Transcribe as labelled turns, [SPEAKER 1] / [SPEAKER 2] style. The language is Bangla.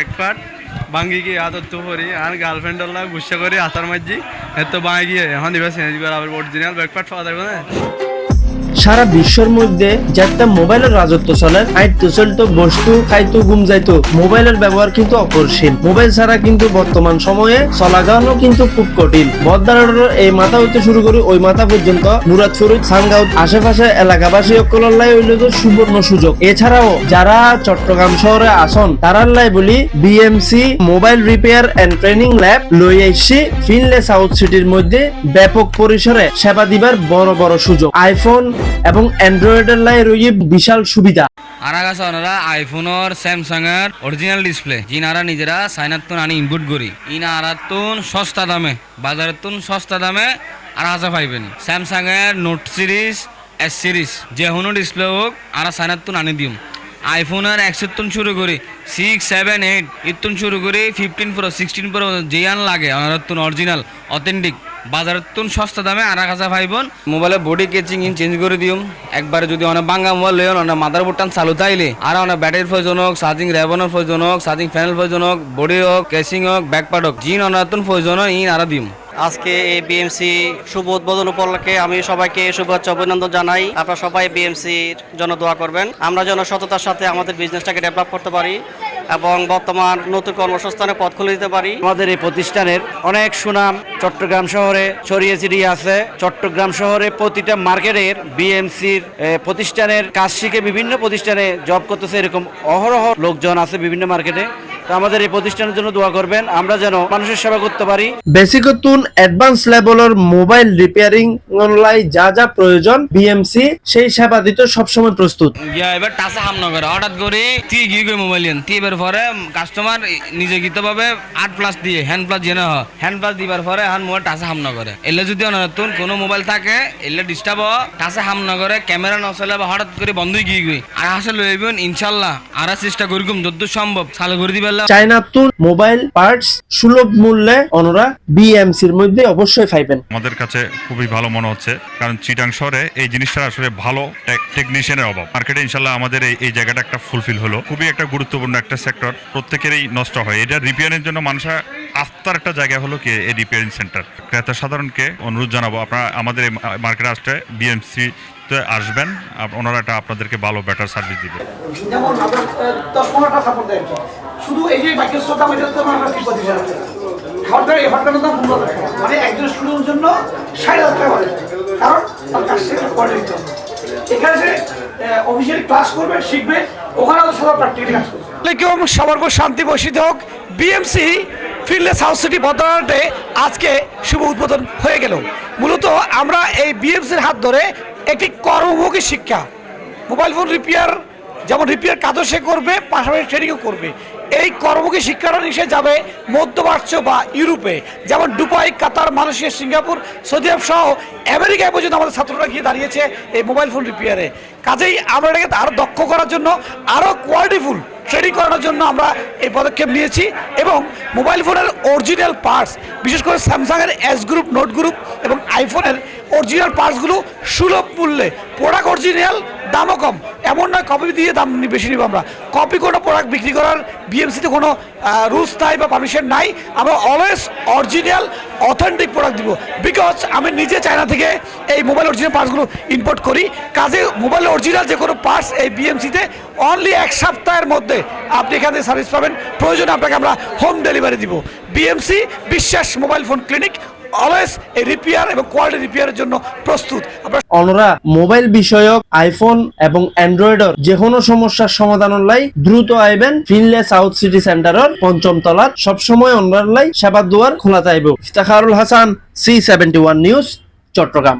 [SPEAKER 1] ব্যাকপার্ট ভাঙ্গি কি আদর তো করি আর গার্লফ্রেন্ড গুসা করি আতার মাঝি এত বাঙি গিয়ে, এখন দিবা করে আবার অরিজিনাল ব্যাকপার্ট পাওয়া যাবে না?
[SPEAKER 2] সারা বিশ্বের মধ্যে যাতে মোবাইলের রাজত্ব চলে, খাইতো, চলতো, বস্তু, খাইতো, ঘুম যাইতো। মোবাইলের ব্যবহার কিন্তু অপরিসীম। মোবাইল ছাড়া কিন্তু বর্তমান সময়ে চলাগানো কিন্তু খুব কঠিন। বদারের এই মাথা হইতে শুরু করে ওই মাথা পর্যন্ত মুরাদপুর সাংগাউত আশেপাশে এলাকাবাসী অকলের লাই হইল সুবর্ণ সুযোগ। এছাড়াও যারা চট্টগ্রাম শহরে আসন তারার লাই বলি BMC mobile repair and training lab লই আইসি ফিনলে সাউথ সিটির মধ্যে ব্যাপক পরিসরে সেবা দিবার বড় বড় সুযোগ। আইফোন এবং অ্যান্ড্রয়েডের লাই রয়ে বিশাল সুবিধা।
[SPEAKER 3] আর কাছে ওনারা আইফোনের স্যামসাংয়ের অরিজিনাল ডিসপ্লে। যিনারা নিজেরা চাইনার তুন আনি ইনপুট করি। ইন সস্তা দামে, বাজারতুন সস্তা দামে আর হাজা পাইবেন। স্যামসাংয়ের নোট সিরিজ এস সিরিজ যে কোনো ডিসপ্লে হোক, আর চাইনার আনি দিম। আইফোনের একশোর তুন শুরু করি সিক্স সেভেন এইট ইতুন শুরু করি ফিফটিন প্রো সিক্সটিন প্রো যে আন লাগে ওনার তুন অরিজিনাল অথেন্টিক বাজারের তুন সস্তা দামে, আর কাছে পাইবেন মোবাইলের বডি কেচিং ইন চেঞ্জ করে দিম একবারে যদি অনেক বাঙ্গা মোবাইল লইন অনেক মাদার বোর্ডটান চালু তাইলে। আর অনেক ব্যাটারির প্রয়োজন হোক চার্জিং রেবনের প্রয়োজন হোক চার্জিং ফ্যানের প্রয়োজন হোক বডি হোক কেসিং হোক ব্যাকপার্ট হোক জিন অনার তুন প্রয়োজন ইন আর দিম
[SPEAKER 4] আজকে এই বিএমসি শুভ উদ্বোধন উপলক্ষে আমি সবাইকে শুভেচ্ছা অভিনন্দন জানাই। আপনারা সবাই বিএমসির জন্য দোয়া করবেন। আমরা যেন সততার সাথে আমাদের বিজনেসটাকে ডেভেলপ করতে পারি এবং বর্তমান নতুন কর্মসংস্থানের পথ খুলে দিতে পারি।
[SPEAKER 5] আমাদের এই প্রতিষ্ঠানের অনেক সুনাম চট্টগ্রাম শহরে ছড়িয়ে ছিটিয়ে আছে। চট্টগ্রাম শহরে প্রতিটা মার্কেটের বিএমসির প্রতিষ্ঠানের কাজ শিখে বিভিন্ন প্রতিষ্ঠানে জব করতেছে এরকম অহরহ লোকজন আছে বিভিন্ন মার্কেটে। তো আমাদের এই প্রতিষ্ঠানের জন্য দোয়া করবেন। আমরা যেন মানুষের সেবা করতে পারি।
[SPEAKER 2] বেসিকতুন অ্যাডভান্স লেভেলের মোবাইল রিপেয়ারিং অনলাইন যা যা প্রয়োজন বিএমসি সেই সেবা দিতে সবসময় প্রস্তুত।
[SPEAKER 3] এবার টাসা হঠাৎ করে তুই গিয়ে গিয়ে মোবাইল তুই এবার পরে কাস্টমার নিজে গীতে পাবে আট প্লাস দিয়ে হ্যান্ড প্লাস জেনে হয় হ্যান্ড প্লাস দিবার পরে এখন মোবাইল টাসা হাম নগরে এলে যদি নতুন কোনো মোবাইল থাকে এলে ডিস্টার্ব টাসা হাম নগরে ক্যামেরা নচলে বা হঠাৎ করে বন্ধ গিয়ে গই আর আসলে লইবেন ইনশাল্লাহ আর চেষ্টা করিকুম যত সম্ভব। চালু করে দিবার
[SPEAKER 2] চাইনাতুন মোবাইল পার্টস সুলভ মূল্যে অনরা বিএমসির মধ্যে অবশ্যই পাইবেন।
[SPEAKER 6] আমাদের কাছে খুবই ভালো মনে হচ্ছে, কারণ চিটাং শহরে এই জিনিসটা আসলে ভালো টেকনিশিয়ানের অভাব। মার্কেটে ইনশাল্লাহ আমাদের এই জায়গাটা একটা ফুলফিল হলো। খুবই একটা গুরুত্বপূর্ণ একটা সেক্টর প্রত্যেকেরই নষ্ট হয়। এটা রিপেয়ারের জন্য মানুষের আস্থার একটা জায়গা হলো কি এই রিপেয়ারিং সেন্টার ক্রেতা সাধারণকে অনুরোধ জানাব আপনারা আমাদের এই মার্কেটে আসতে বিএমসি আসবেন ওনারা একটা আপনাদেরকে ভালো বেটার সার্ভিস দিবে।
[SPEAKER 7] শুধু এই যে মাইক্রোসফট দাম এটার তো আমরা কি পঁচিশ হাজার টাকা হরদার এই হরদারের দাম পনেরো টাকা। মানে একজন স্টুডেন্টের জন্য ষাট হাজার টাকা কারণ তার কাছ থেকে করে দিতে হবে। এখানে সে অফিসিয়ালি ক্লাস করবে শিখবে ওখানে সবার প্র্যাকটিক্যালি কাজ করবে।
[SPEAKER 8] আলাইকুম সবার শান্তি বর্ষিত হোক। বিএমসি ফিল্ডলেস হাউস সিটি বদলাটে আজকে শুভ উদ্বোধন হয়ে গেল। মূলত আমরা এই বিএমসির হাত ধরে একটি কর্মমুখী শিক্ষা, মোবাইল ফোন রিপেয়ার, যেমন রিপেয়ার কাজও সে করবে, পাশাপাশি ট্রেনিংও করবে। এই কর্মমুখী শিক্ষাটা নিষে যাবে মধ্যপ্রাচ্য বা ইউরোপে, যেমন Dubai, Qatar, Malaysia, Singapore, Saudi আরব সহ আমেরিকায় পর্যন্ত আমাদের ছাত্ররা গিয়ে দাঁড়িয়েছে এই মোবাইল ফোন রিপেয়ারে। কাজেই আমরা এটাকে আরও দক্ষ করার জন্য আরও কোয়ালিটিফুল ট্রেনিং করানোর জন্য আমরা এই পদক্ষেপ নিয়েছি এবং মোবাইল ফোনের অরিজিনাল পার্টস বিশেষ করে স্যামসাংয়ের এস গ্রুপ নোট গ্রুপ এবং আইফোনের অরিজিনাল পার্টসগুলো সুলভ মূল্যে। প্রোডাক্ট অরিজিনাল দামও কম। এমন নয় কপি দিয়ে দাম বেশি নিব আমরা। কপি কোনো প্রোডাক্ট বিক্রি করার বিএমসিতে কোনো রুলস নাই বা পারমিশন নাই। আমরা অলওয়েজ অরিজিনাল অথেন্টিক প্রোডাক্ট দিব। বিকজ আমি নিজে চায়না থেকে এই মোবাইল অরিজিনাল পার্টসগুলো ইম্পোর্ট করি। কাজে মোবাইল অরিজিনাল যে কোনো পার্টস এই বিএমসিতে অনলি এক সপ্তাহের মধ্যে আপনি এখান থেকে সার্ভিস পাবেন। প্রয়োজনে আপনাকে আমরা হোম ডেলিভারি দিব। BMC Biswas mobile phone clinic always এই রিপেয়ার এবং কোয়ালিটি রিপেয়ারের জন্য প্রস্তুত।
[SPEAKER 2] অনরা, মোবাইল বিষয়ক, আইফোন এবং অ্যান্ড্রয়েডের যে কোনো সমস্যার সমাধানের লাই দ্রুত আইবেন ফিনলে সাউথ সিটি সেন্টারের পঞ্চম তলার। সবসময় লাই সেবা দুয়ার খোলা চাইব। Iftakharul Hasan C seventy one news Chittagong.